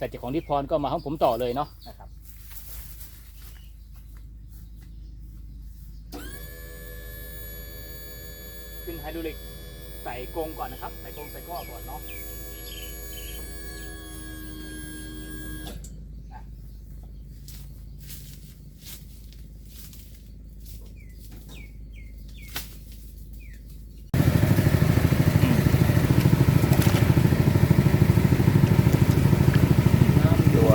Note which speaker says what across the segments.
Speaker 1: สัจจของทิพรก็มาของผมต่อเลยเนาะนะครับขึ้นไฮดรอลิกใส่กรงก่อนนะครับ ใส่กรงใส่ก้อก่อนเนาะตัว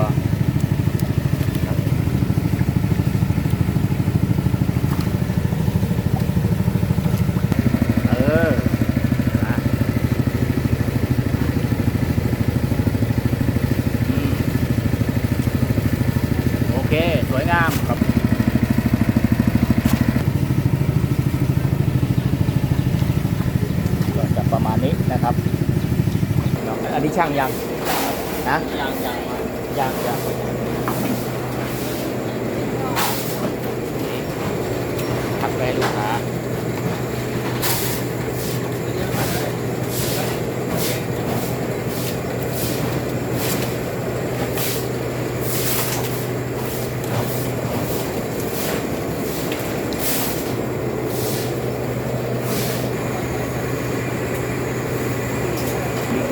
Speaker 1: ครับเอออะอืมโอเค สวยงามครับ ก็จะประมาณนี้นะครับ อันนี้ ช่างยังนะ
Speaker 2: ยังยังมา
Speaker 1: ยังยังทักไปให้ลูกค้า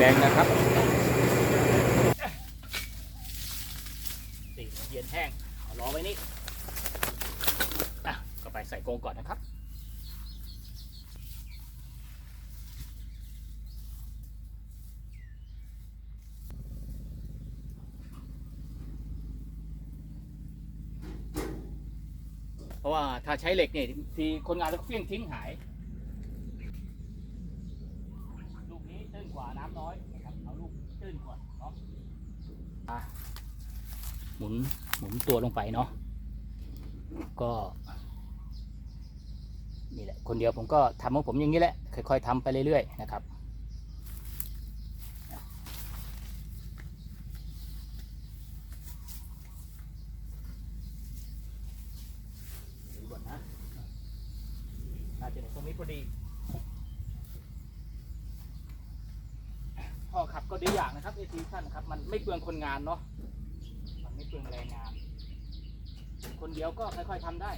Speaker 1: แบงนะครับ สีเย็นแห้งเอาล้อไว้นี่อะก็ไปใส่กรงก่อนนะครับ เพ ราะว่าถ้าใช้เหล็กเนี่ยทีคนงานต้องเฟี้ยงทิ้งหาย ลูกนี้ตื้นกว่าน้ำน้อยนะครับเอาลูกตื้นก่อนเนาะอะหมุนหมุนตัวลงไปเนาะก็นี่แหละคนเดียวผมก็ทำของผมอย่างนี้แหละค่อยๆทำไปเรื่อยๆนะครับดูก่อนนะน่าจะในตรงนี้พอดีพอขับ ก็ดีอย่างนะครับเอทีท่นครับ มันไม่เปลืองคนงานเนาะมันไม่เปลืองแรงงาน คนเดียวก็ค่อยๆทำได้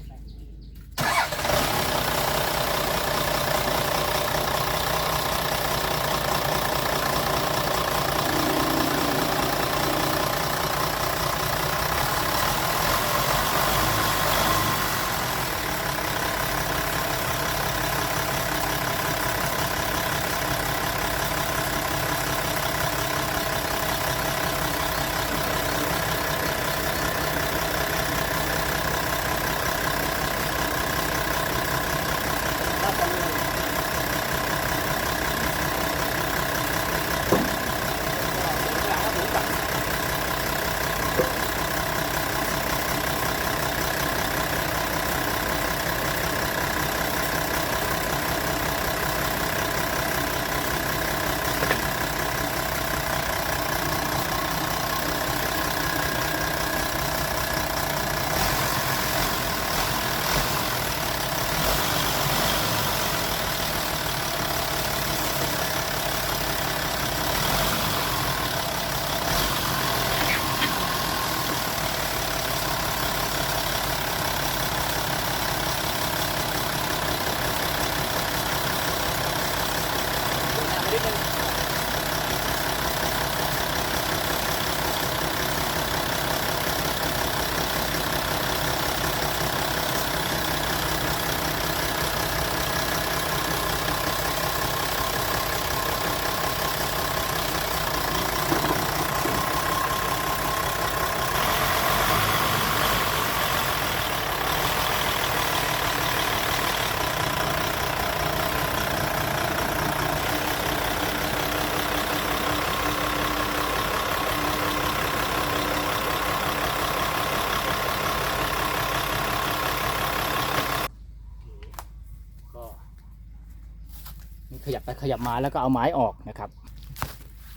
Speaker 1: ขยับมาแล้วก็เอาไม้ออกนะครับ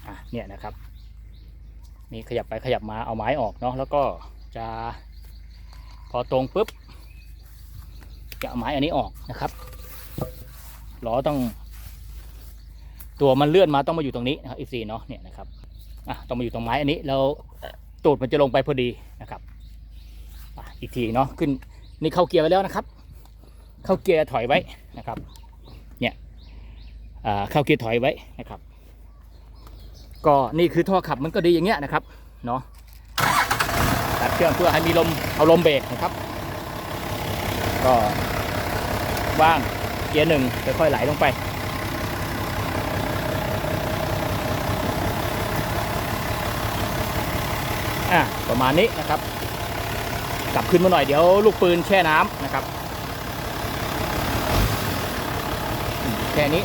Speaker 1: อะเนี่ยนะครับนี่ขยับไปขยับมาเอาไม้ออกเนาะแล้วก็จะพอตรงปุ๊บจะเอาไม้อันนี้ออกนะครับล้อต้อง ตัวมันเลื่อนมาต้องมาอยู่ตรงนี้นะครับอีซีเนาะเนี่ยนะครับอะต้องมาอยู่ตรงไม้อันนี้แล้วตูดมันจะลงไปพอดีนะครับอีกทีเนาะขึ้นนี่เข้าเกียร์ไว้แล้วนะครับ เข้าเกียร์ถอยไว้นะครับ เข้าเกียร์ถอยไว้นะครับ ก็นี่คือท่อขับมันก็ดีอย่างเงี้ยนะครับเนาะตัดเครื่องเพื่อให้มีลมเอาลมเบรกนะครับ ก็ว่างเกียร์หนึ่งค่อยๆไหลลงไปอะประมาณนี้นะครับ กลับขึ้นมาหน่อยเดี๋ยวลูกปืนแช่น้ำนะครับ แค่นี้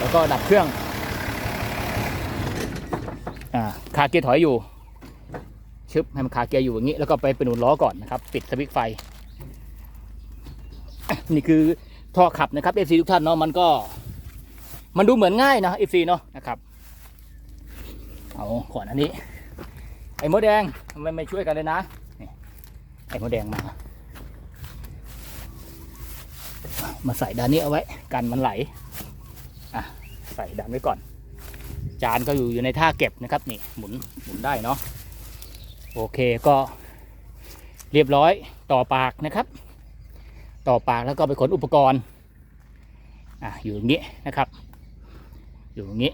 Speaker 1: แล้วก็ดับเครื่องอ่าคาเกียร์ถอยอยู่ชึบให้มันคาเกียร์อยู่อย่างนี้ แล้วก็ไปเป็นหนุนล้อก่อนนะครับ ปิดสวิตช์ไฟ นี่คือท่อขับนะครับ FC ทุกท่านเนาะมันก็ มันดูเหมือนง่ายนะ FC เนาะนะครับเอาก่อนอันนี้ ไอ้มดแดงไม่ไม่ช่วยกันเลยนะไอ้มดแดงมา มาใส่ด้านนี้เอาไว้กันมันไหล ส่ด้านไว้ก่อน จานก็อยู่อยู่ในท่าเก็บนะครับนี่หมุนหมุนได้เนาะโอเคก็เรียบร้อยต่อปากนะครับ ต่อปากแล้วก็ไปขนอุปกรณ์อะอยู่อย่างนี้นะครับ อยู่อย่างนี้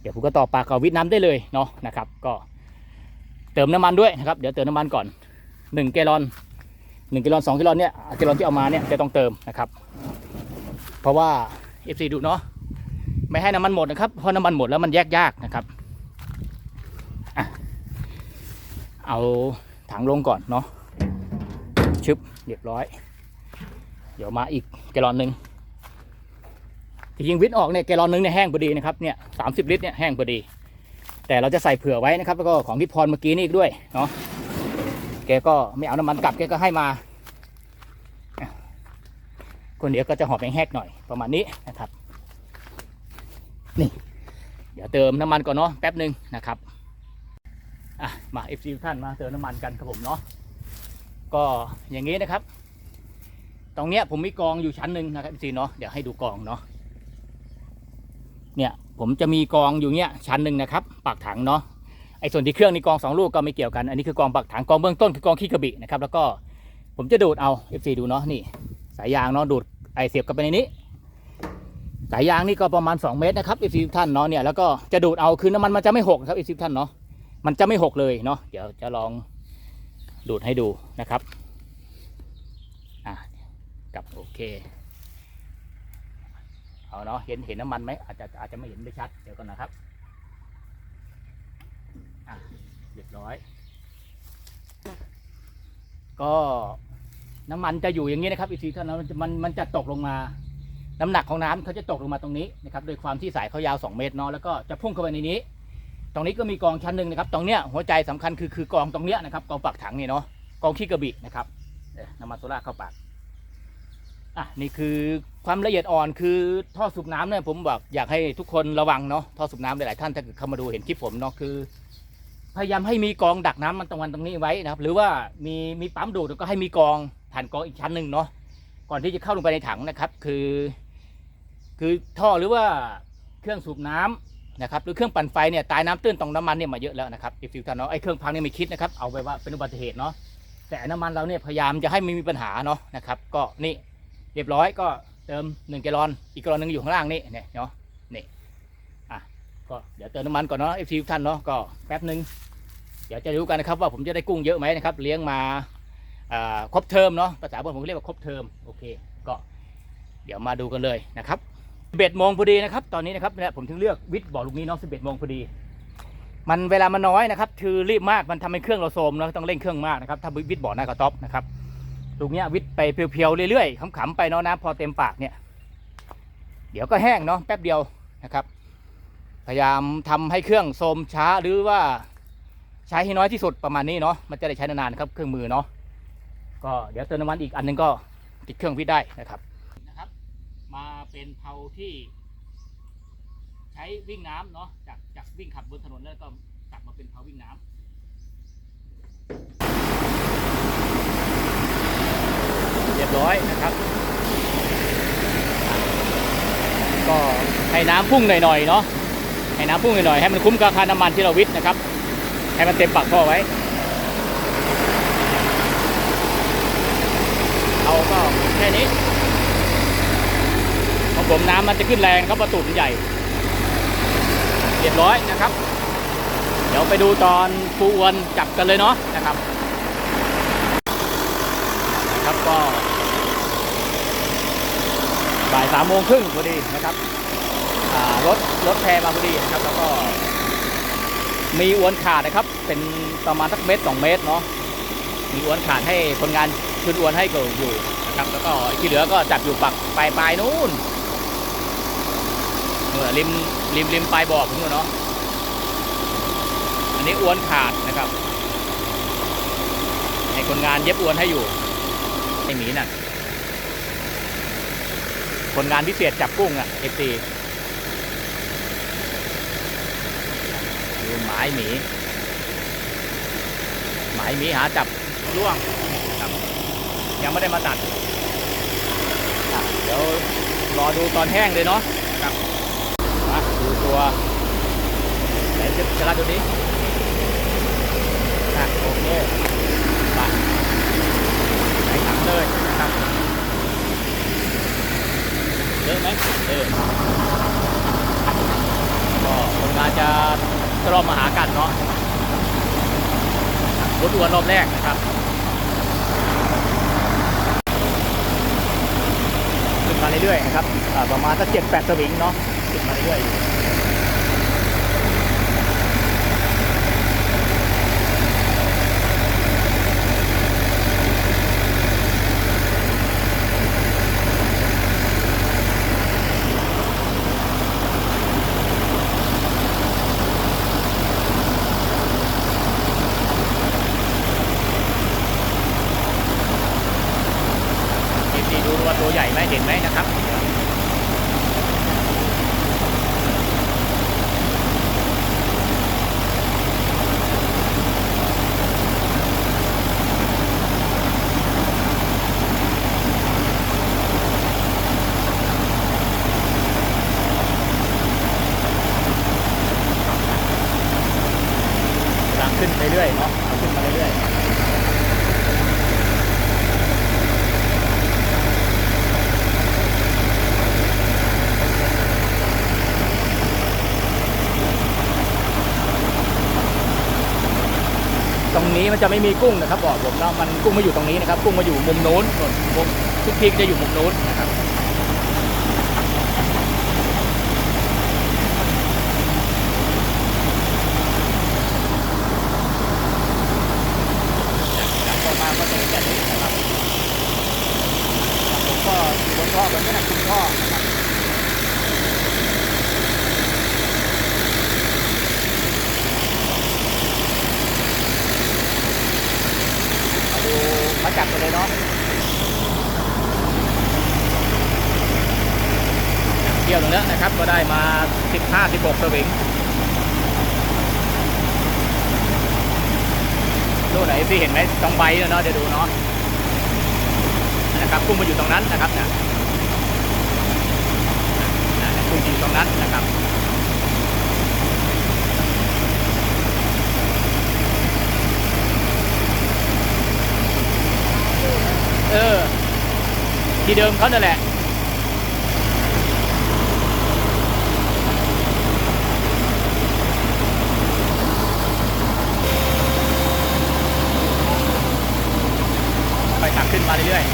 Speaker 1: เดี๋ยวผมก็ต่อปากกับวิทน้ำได้เลยเนาะนะครับ ก็เติมน้ำมันด้วยนะครับเดี๋ยวเติมน้ำมันก่อนหนึ่งแกลลอนหนึ่งแกลลอนสองแกลลอนเนี่ยแกลลอนที่เอามาเนี่ยจะต้องเติมนะครับ เพราะว่า FC ดูเนาะไม่ให้น้ำมันหมดนะครับเพราะน้ำมันหมดแล้วมันแยกยากนะครับอเอาถังลงก่อนเนาะชึบเรียบร้อย เดี๋ยวมาอีกแกลอนหนึ่งที่ยิงวิทย์ออกเนี่ยแกลอนหนึ่งเนี่ยแห้งพอดีนะครับเนี่ยสามสิบลิตรเนี่ยแห้งพอดี แต่เราจะใส่เผื่อไว้นะครับ แล้วก็ของที่พรเมื่อกี้นี่อีกด้วยเนาะแกก็ไม่เอาน้ำมันกลับแกก็ให้มา คนเดียวก็จะหอบแห้งๆหน่อยประมาณนี้นะครับ นี่ เดี๋ยวเติมน้ำมันก่อนเนาะแป๊บหนึ่งนะครับอะมาเอฟซีท่านมาเติมน้ำมันกันครับผมเนาะก็อย่างนี้นะครับ ตรงเนี้ยผมมีกองอยู่ชั้นหนึ่งนะครับเอฟซีเนาะเดี๋ยวให้ดูกองเนาะเนี่ยผมจะมีกองอยู่เนี้ยชั้นหนึ่งนะครับปากถังเนาะไอ้ส่วนที่เครื่องนี่กองสองลูกก็ไม่เกี่ยวกันอันนี้คือกองปากถังกองเบื้องต้นคือกองขี้กระบี่นะครับแล้วก็ผมจะดูดเอา FC ดูเนาะนี่ สายยางเนาะดูดไอเสียบกันไปในนี้สายยางนี่ก็ประมาณ 2 เมตรนะครับ FC ทุกท่านเนาะเนี่ยแล้วก็จะดูดเอาคือน้ำมันมันจะไม่หกครับ FC ทุกท่านเนาะมันจะไม่หกเลยเนาะเดี๋ยวจะลองดูดให้ดูนะครับอะกับโอเคเอาเนาะเห็นเห็นน้ำมันไหมอาจจะอาจจะไม่เห็นไม่ชัดเดี๋ยวก่อนนะครับอะเรียบร้อย ก็ น้ำมันจะอยู่อย่างนี้นะครับอีกทีท่านนมันจะมันมันจะตกลงมาน้ำหนักของน้ำเขาจะตกลงมาตรงนี้นะครับโดยความที่สายเขายาว 2 เมตรเนาะแล้วก็จะพุ่งเข้าไปในนี้ ตรงนี้ก็มีกองชั้นหนึ่งนะครับ ตรงเนี้ยหัวใจสำคัญคือคือกองตรงเนี้ยนะครับกองปากถังนี่เนาะกองขี้กระบี่นะครับเอ๊ะน้ำมันโซล่าเข้าปากอะนี่คือความละเอียดอ่อนคือท่อสูบน้ำเนี่ยผมบอกอยากให้ทุกคนระวังเนาะท่อสูบน้ำหลายๆท่านถ้าเกิดเข้ามาดูเห็นคลิปผมเนาะคือ พยายามให้มีกองดักน้ำมันตรงวันตรงนี้ไว้นะครับ หรือว่ามีมีปั๊มดูดก็ให้มีกอง ผ่านกองอีกชั้นหนึ่งเนาะก่อนที่จะเข้าลงไปในถังนะครับ คือ คือท่อหรือว่าเครื่องสูบน้ำนะครับหรือเครื่องปั่นไฟเนี่ยตายน้ำตื้นตรงน้ำมันเนี่ยมาเยอะแล้วนะครับอีฟิวท่านเนาะไอเครื่องพังเนี่ยไม่คิดนะครับเอาไปว่าเป็นอุบัติเหตุเนาะแต่น้ำมันเราเนี่ยพยายามจะให้ไม่มีปัญหาเนาะนะครับ ก็นี่เรียบร้อยก็เติมหนึ่งแกลลอนอีกแกลลอนหนึ่งอยู่ข้างล่างนี่เนี่ยเนาะนี่อะก็เดี๋ยวเติมน้ำมันก่อนเนาะเอฟซีท่านเนาะก็แป๊บหนึ่งเดี๋ยวจะรู้กันนะครับว่าผมจะได้กุ้งเยอะไหมนะครับ เลี้ยงมา ครบเทอมเนาะภาษาบนผมเรียกว่าครบเทอมโอเค ก็เดี๋ยวมาดูกันเลยนะครับสิบเอ็ดโมงพอดีนะครับ ตอนนี้นะครับเนี่ยผมถึงเลือกวิทย์บอกลูกนี้เนาะสิบเอ็ดโมงพอดี มันเวลามันน้อยนะครับ คือรีบมากมันทำให้เครื่องเราโทรมเนาะต้องเร่งเครื่องมากนะครับ ถ้าวิทย์บอกหน้ากระต๊อบนะครับลูกเนี้ยวิทย์ไปเพียวๆเรื่อยๆขำๆไปเนาะน้ำพอเต็มปากเนี่ย เดี๋ยวก็แห้งเนาะแป๊บเดียวนะครับ พยายามทำให้เครื่องโทรมช้าหรือว่าใช้ให้น้อยที่สุดประมาณนี้เนาะมันจะได้ใช้นานๆครับเครื่องมือเนาะ ก็เดี๋ยวเติมน้ำมันอีกอันหนึงก็ติดเครื่องวิทย์ได้นะครับนะครับ มาเป็นเผาที่ ใช้วิ่งน้ำเนาะจากจากวิ่งขับบนถนนแล้วก็กลับมาเป็นเผาวิ่งน้ำเรียบร้อยนะครับ ก็ให้น้ำพุ่งหน่อยๆเนาะให้น้ำพุ่งหน่อยๆให้มันคุ้มกับค่าน้ำมันที่เราวิทย์นะครับ ให้มันเต็มปากท่อไว้ เอา ก็แค่นี้ของผมน้ำมันจะขึ้นแรงครับประตูมันใหญ่เรียบร้อยนะครับ เดี๋ยวไปดูตอนปูอวนจับกันเลยเนาะนะครับนะครับก็บ่ายสามโมงครึ่งพอดีนะครับรถรถแพมาพอดีนะครับ แล้วก็มีอวนขาดนะครับ เป็นประมาณสักเมตรสองเมตรเนาะมีอวนขาดให้คนงาน ชุดอวนให้เกิดอยู่นะครับแล้วก็ที่เหลือก็จับอยู่ปักปลายปลายนู้นเออริมริมริมปลายบ่อผมเนาะอันนี้อวนขาดนะครับให้คนงานเย็บอวนให้อยู่ไอหมีน่ะคนงานพิเศษจับกุ้งอะเอฟซีดูหมายหมี หมายหมีหาจับล่วง ยังไม่ได้มาตัดอะเดี๋ยวรอดูตอนแห้งเลยเนาะครับมาดูตัวไหนจะจะรัดดูนี้อะโอเคไปใส่ถังเลยนะครับเยอะไหมเออก็คนงานจะตรอมมาหากันเนาะรถอวนรอบแรกนะครับขึ้นมา เรื่อยๆนะครับประมาณสักเจ็ดแปดสวิงเนาะขึ้นมาเรื่อยๆอยู่ เอฟซีดูว่าตัวใหญ่ไหมเห็นไหมนะครับ กำลังขึ้นไปเรื่อยเนาะเอาขึ้นมาเรื่อยๆ ตรงนี้มัน จะไม่มีกุ้งนะครับบอกผมแล้วมันกุ้งมาอยู่ตรงนี้นะครับ กุ้งมาอยู่มุมโน้นส่วนมุมทุกทีจะอยู่มุมโน้นนะครับจากต่อมาก็จะเป็นแบบนี้นะครับผมก็อยู่บนท่อแบบนี้นะคุณท่อนะครับมาดูมาจับกันเลยเนาะเที่ยวตรงนี้นะครับ ก็ได้มา 15 16สวิงดูไหนที่เห็นไหมตรงใบเนาะเดี๋ยวดูเนาะนะครับกุ้งมาอยู่ตรงนั้นนะครับนะนะนะกุ้งอยู่ตรงนั้นนะครับเออที่เดิมเขานั่นแหละ ไปตักขึ้น มาเรื่อย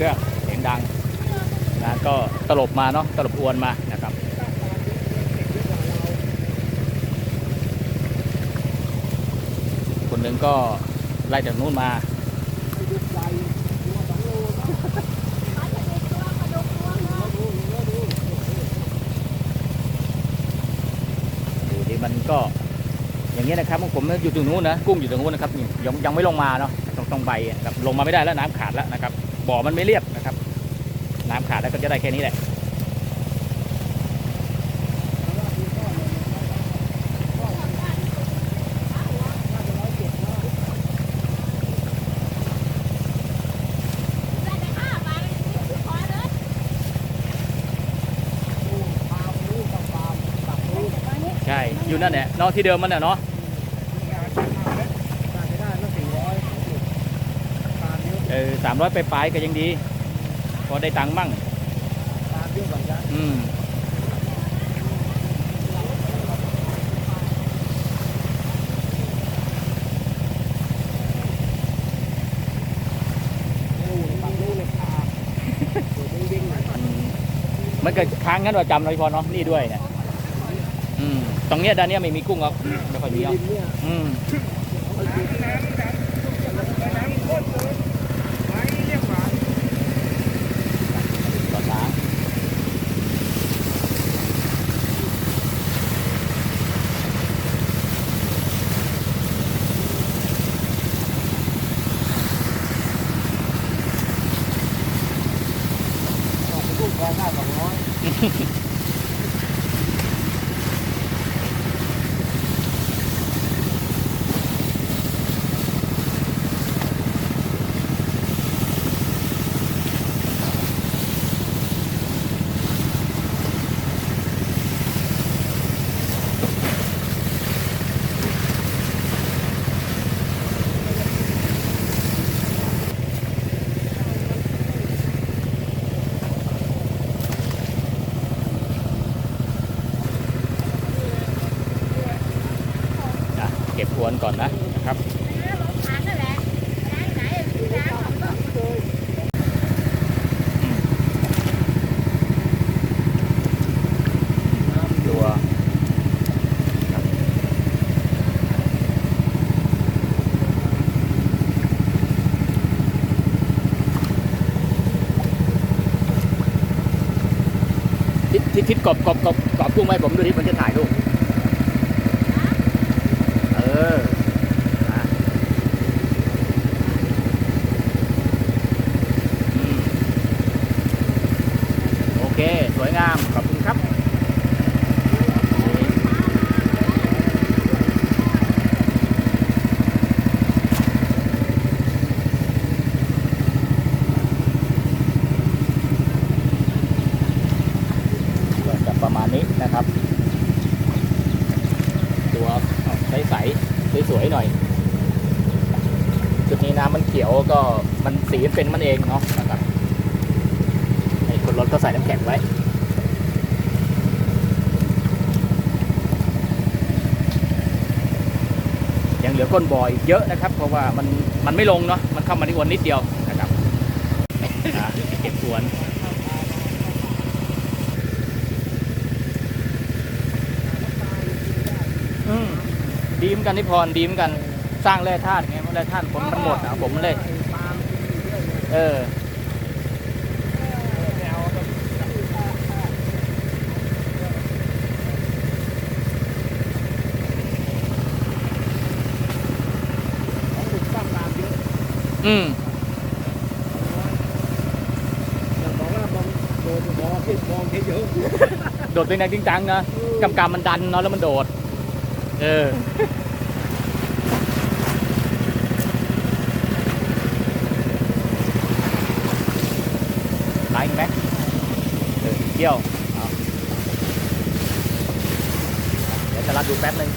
Speaker 1: เครื่องเสียงดังนะก็ ตลบมาเนาะตลบอวนมานะครับคนหนึ่งก็ไล่จากนู้นมาดูดิมันก็อย่างนี้ยนะครับผมอยู่ตรงนู้นนะกุ้งอยู่ตรงนู้นนะครับยังยังไม่ลงมาเนาะต้องต้องใบอะครับลงมาไม่ได้แล้วน้ำขาดแล้วนะครับบ่อมันไม่เรียบนะครับ น้ำขาดแล้วก็จะได้แค่นี้แหละใช่ อยู่นั่นแหละเนาะที่เดิมมันน่ะเนาะเออสามร้อยไปปลายก็ยังดี พอได้ตังค์มั่งอืมมันก็ค้างงั้นว่าจำเลยพอเนาะนี่ด้วยเนี่ยอืมตรงเนี้ยด้านเนี้ยไม่มีกุ้งหรอกไม่ค่อยมีหรอกอืม Hehehe วนก่อนนะนะครับตัวทิศทิศทิศกบกบกบกบกุ้งไหมผมดูที่มันจะถ่ายรูปเอออะอืมโอเค สวยงาม ขอบคุณครับ ก็จะประมาณนี้นะครับ ตัวใสใสๆสวยๆหน่อย จุดนี้น้ำมันเขียวก็ มันสีมันเป็นมันเองเนาะนะครับไอ้คนรถก็ใส่น้ำแข็งไว้ยังเหลือก้นบ่ออีกเยอะนะครับ เพราะว่ามันมันไม่ลงเนาะมันเข้ามาที่วนนิดเดียวนะครับเก็บสวนดีมกันนิพรดีมกันสร้างแร่ธาตุไงแร่ธาตุผมมันหมดอะผมเลย เอออืมโดดเป็นแรงจริงจังนะกำกำมันดันเนาะแล้วมันโดด เออ ไลน์แม็ก เที่ยวเอาเดี๋ยวจะรับดูแป๊บนึง